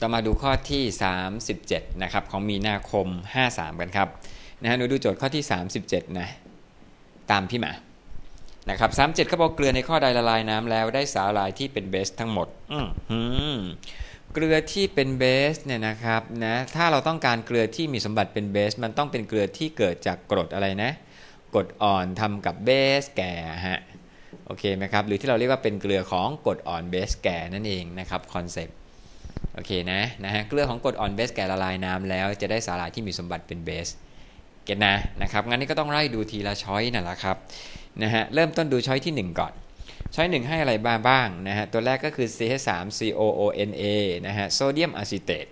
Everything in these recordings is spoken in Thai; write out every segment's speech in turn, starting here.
จะมาดูข้อที่ 37นะครับของมีนาคม 53 กันครับนะฮะหนูดูโจทย์ข้อที่ 37นะตามพี่หมานะครับ37เขาบอกเกลือในข้อใดละลายน้ำแล้วได้สาหร่ายที่เป็นเบสทั้งหมดอือหือเกลือที่เป็นเบสเนี่ยนะครับนะถ้าเราต้องการเกลือที่มีสมบัติเป็นเบส มันต้องเป็นเกลือที่เกิดจากกรดอะไรนะกรดอ่อนทำกับเบสแก่ฮะโอเคไหมครับหรือที่เราเรียกว่าเป็นเกลือของกรดอ่อนเบสแก่นั่นเองนะครับคอนเซปต์ โอเคนะนะฮะเกลือของกรดอ่อนเบสแก่ละลายน้ำแล้วจะได้สาหร่ายที่มีสมบัติเป็นเบสเก็ตนะนะครับงั้นนี่ก็ต้องไล่ดูทีละช้อยนั่นแหละครับนะฮะเริ่มต้นดูช้อยที่ 1 ก่อน ช้อยหนึ่งให้อะไรบ้างบ้างนะฮะตัวแรกก็คือ CH3COONA นะฮะโซเดียมอะซิเตต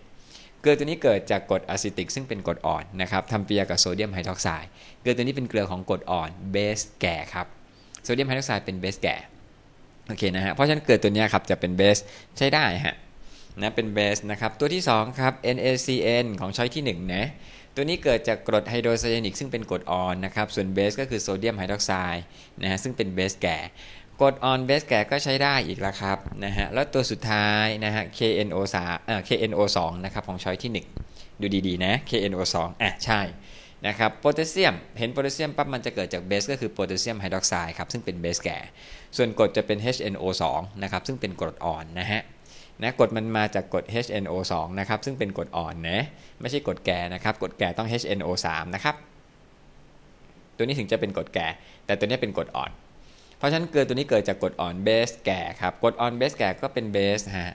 เกลือตัวนี้เกิดจากกรดอะซิติกซึ่งเป็นกรดอ่อนนะครับทำปฏิกิริยากับโซเดียมไฮดรอกไซด์เกลือตัวนี้เป็นเกลือของกรดอ่อนเบสแก่ครับโซเดียมไฮดรอกไซด์เป็นเบสแก่โอเคนะฮะเพราะฉะนั้นเกลือตัวนี้ครับจะเป็นเบสใช้ได้ฮะ นะเป็นเบสนะครับ ตัวที่ 2 ครับ NaCN ของช้อยที่1นะตัวนี้เกิดจากกรดไฮโดรไซยานิกซึ่งเป็นกรดอ่อนนะครับส่วนเบสก็คือโซเดียมไฮดรอกไซด์นะฮะซึ่งเป็นเบสแก่กรดอ่อนเบสแก่ก็ใช้ได้อีกแล้วครับนะฮะแล้วตัวสุดท้ายนะฮะ KNO3 เอ่อ KNO2 นะครับของช้อยที่ 1 ดูดีๆนะ KNO2 อะใช่นะครับโพแทสเซียมเห็นโพแทสเซียมปั๊บมันจะเกิดจากเบสก็คือโพแทสเซียมไฮดรอกไซด์ครับซึ่งเป็นเบสแก่ ส่วนกรดจะเป็น HNO2 นะครับซึ่งเป็นกรดอ่อนนะฮะ นะกฎมันมาจากกฎ HNO2 นะครับ ซึ่งเป็นกฎอ่อนนะไม่ใช่กฎแก่นะครับกฎแก่ต้อง HNO3 นะครับ ตัวนี้ถึงจะเป็นกฎแก่ แต่ตัวนี้เป็นกฎอ่อน เพราะฉะนั้นเกลือตัวนี้เกิดจากกฎอ่อนเบสแก่ครับกฎอ่อนเบสแก่ก็เป็นเบสฮะ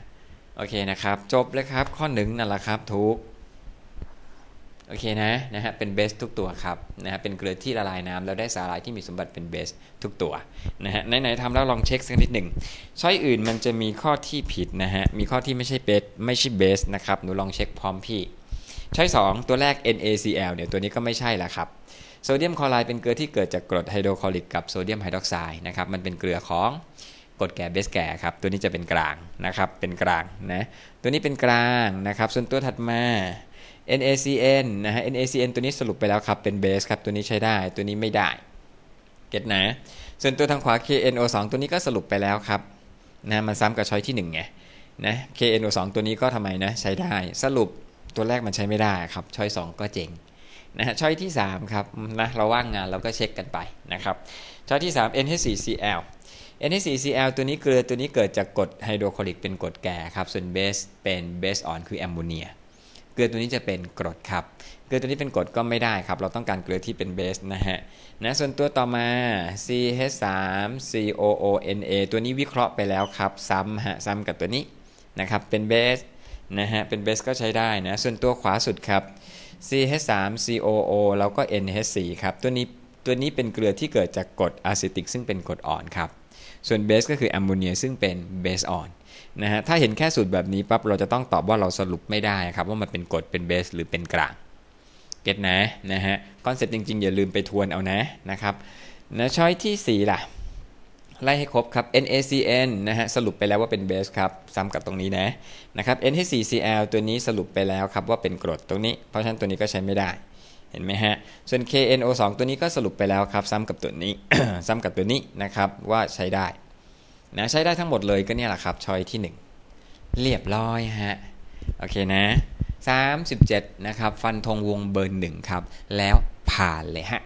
โอเคนะครับ จบเลยครับ ข้อหนึ่งนั่นแหละครับทุก โอเคนะนะฮะเป็นเบสทุกตัวครับนะฮะเป็นเกลือที่ละลายน้ำแล้วได้สาหร่ายที่มีสมบัติเป็นเบสทุกตัวนะฮะไหนๆทำแล้วลองเช็คสักนิดหนึ่งช้อยอื่นมันจะมีข้อที่ผิดนะฮะมีข้อที่ไม่ใช่เบสไม่ใช่เบสนะครับหนูลองเช็คพร้อมพี่ช้อย2ตัวแรก NaCl เนี่ยตัวนี้ก็ไม่ใช่ละครับโซเดียมคลอไรด์เป็นเกลือที่เกิดจากกรดไฮโดรคลอริกกับโซเดียมไฮดรอกไซด์นะครับมันเป็นเกลือของกรดแก่เบสแก่ครับตัวนี้จะเป็นกลางนะครับเป็นกลางนะตัวนี้เป็นกลางนะครับส่วนตัวถัดมา NaCN นะฮะ NaCN ตัวนี้สรุปไปแล้วครับ เป็นเบสครับ ตัวนี้ใช้ได้ ตัวนี้ไม่ได้ เก็ตนะ ส่วนตัวทางขวา KNO2 ตัวนี้ก็สรุปไปแล้วครับนะมันซ้ำกับช้อยที่1ไงนะ KNO2 ตัวนี้ก็ทำไมนะใช้ได้ สรุปตัวแรกมันใช้ไม่ได้ครับ ช้อย 2 ก็เจ๋งนะฮะช้อยที่ 3 ครับนะเราว่างงานเราก็เช็คกันไปนะครับ ช้อยที่ 3 NH4Cl NH4Cl ตัวนี้เกลือตัวนี้เกิดจากกรดไฮโดรคลอริกเป็นกรดแก่ครับ ส่วนเบสเป็นเบสอ่อนคือแอมโมเนีย เกลือตัวนี้จะเป็นกรดครับ เกลือตัวนี้เป็นกรดก็ไม่ได้ครับ เราต้องการเกลือที่เป็นเบสนะฮะนะส่วนตัวต่อมา CH3COONA ตัวนี้วิเคราะห์ไปแล้วครับซ้ำฮะซ้ำกับตัวนี้นะครับเป็นเบสนะฮะเป็นเบสก็ใช้ได้นะส่วนตัวขวาสุดครับ CH3COO แล้วก็ NH4 ครับตัวนี้ตัวนี้เป็นเกลือที่เกิดจากกรดอะซิติกซึ่งเป็นกรดอ่อนครับ ส่วนเบสก็คือแอมโมเนียซึ่งเป็นเบสอ่อนนะฮะถ้าเห็นแค่สูตรแบบนี้ปั๊บเราจะต้องตอบว่าเราสรุปไม่ได้ครับว่ามันเป็นกรดเป็นเบสหรือเป็นกลางเก็ตนะนะฮะคอนเซ็ปต์จริงๆ อย่าลืมไปทวนเอานะนะครับนะช้อยที่ 4 ล่ะ ไล่ให้ครบครับ NaCN นะฮะสรุปไปแล้วว่าเป็นเบสครับ ซ้ำกับตรงนี้นะนะครับ NH4Cl ตัวนี้สรุปไปแล้วครับว่าเป็นกรดตรงนี้ เพราะฉะนั้นตัวนี้ก็ใช้ไม่ได้ เห็นไหมฮะ ส่วน KNO2 ตัวนี้ก็สรุปไปแล้วครับ ซ้ำกับตัวนี้ ซ้ำกับตัวนี้นะครับว่าใช้ได้นะใช้ได้ทั้งหมดเลยก็เนี่ยแหละครับชอยที่ 1 เรียบร้อยฮะ โอเคนะ 37 นะครับ ฟันธงวงเบอร์หนึ่งครับ แล้วผ่านเลยฮะ